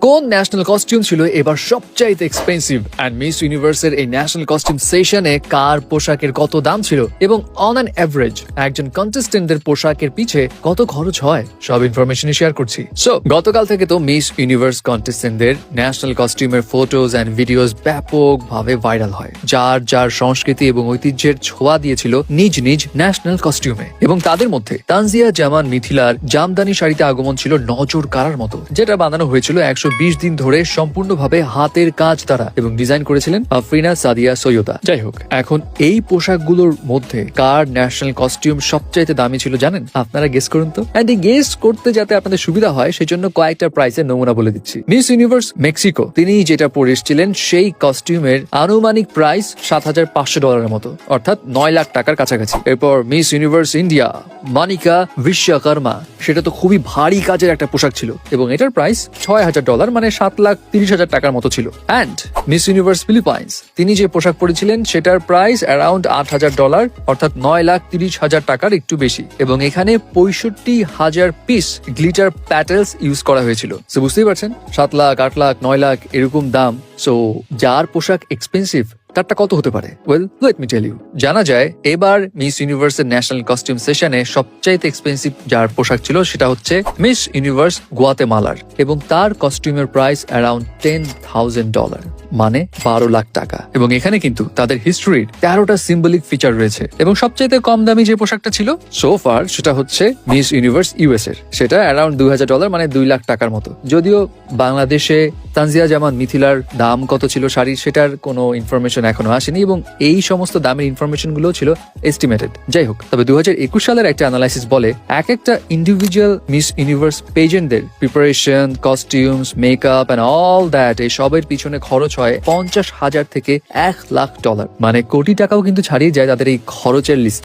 কোন national costume ছিল এবার সবচাইতে এক্সপেন্সিভ অ্যান্ড মিস ইউনিভার্সের এই ন্যাশনাল কস্টিউম সেশনে কার পোশাকের কত দাম ছিল? এবং অন অ্যান অ্যাভারেজ একজন কন্টেস্টেন্টদের পোশাকের পিছে কত খরচ হয়? সব ইনফরমেশনই শেয়ার করছি। সো গতকাল থেকে তো মিস ইউনিভার্স কন্টেস্টেন্টদের ন্যাশনাল কস্টিউমের ফটোজ অ্যান্ড ভিডিওস ব্যাপকভাবে ভাইরাল হয়। যার যার সংস্কৃতি এবং ঐতিহ্যের ছোঁয়া দিয়েছিল নিজ নিজ ন্যাশনাল কস্টিউমে এবং তাদের মধ্যে তানজিয়া জামান মিথিলার জামদানি শাড়িতে আগমন ছিল নজর কারার মতো, যেটা বানানো হয়েছিল একশো দিন ধরে সম্পূর্ণভাবে হাতের কাজ দ্বারা এবং ডিজাইন করেছিলেন আফরিনা সাদিয়া সৈয়দা। যাই হোক, এখন এই পোশাকগুলোর মধ্যে কার ন্যাশনাল কস্টিউম সবচাইতে দামি ছিল জানেন? আপনারা গেস করুন তো। অ্যান্ড গেস করতে যাতে আপনাদের সুবিধা হয়, সেজন্য কয়েকটা প্রাইসের নমুনা বলে দিচ্ছি। মিস ইউনিভার্স মেক্সিকো তিনি যেটা পরে এসেছিলেন সেই কস্টিউমের আনুমানিক প্রাইস সাত হাজার পাঁচশো ডলারের মতো, অর্থাৎ নয় লাখ টাকার কাছাকাছি। এরপর Miss Universe India Manika Vishwakarma, সেটা তো খুবই ভারী কাজের একটা পোশাক ছিল এবং এটার প্রাইস ছয় হাজার ডলার মানে সাত লাখ তিরিশ হাজার টাকার মতো ছিল। অ্যান্ড মিস ইউনিভার্স ফিলিপাইন্স তিনি যে পোশাক পরেছিলেন, সেটার প্রাইস অ্যারাউন্ড আট হাজার ডলার অর্থাৎ নয় লাখ তিরিশ হাজার টাকার একটু বেশি। এবং এখানে পঁয়ষট্টি হাজার পিস গ্লিটার প্যাটেলস ইউজ করা হয়েছিল। বুঝতেই পারছেন? সাত লাখ, আট লাখ, নয় লাখ, এরকম দাম। সো যার পোশাক এক্সপেন্সিভ তারটা কত হতে পারে? Well let me tell you জানা যায়, এবার মিস ইউনিভার্সের ন্যাশনাল কস্টিউম সেশনে সবচাইতে এক্সপেন্সিভ যার পোশাক ছিল সেটা হচ্ছে মিস ইউনিভার্স গুয়াতেমালার এবং তার কস্টিউমের price around ten thousand dollar মানে বারো লাখ টাকা। এবং এখানে কিন্তু তাদের হিস্ট্রির তেরোটা সিম্বলিক ফিচার রয়েছে। এবং সবচাইতে কম দামি যে পোশাকটা ছিল সো ফার সেটা হচ্ছে মিস ইউনিভার্স ইউএস এর সেটা অ্যারাউন্ড দুই হাজার ডলার মানে দুই লাখ টাকার মতো। যদিও বাংলাদেশে তানজিয়া জামান মিথিলার দাম কত ছিল শাড়ির, সেটার কোনো ইনফরমেশন এখনও আসেনি এবং এই সমস্ত দামের ইনফরমেশনগুলো ছিল এস্টিমেটেড যাই হোক, তবে দু সালের একটা অ্যানালাইসিস বলে এক একটা individual Miss Universe পেজেন্টদের preparation costumes makeup and all that এই সবের পিছনে খরচ হয় পঞ্চাশ হাজার থেকে এক লাখ ডলার মানে কোটি টাকাও কিন্তু ছাড়িয়ে যায় তাদের এই খরচের লিস্ট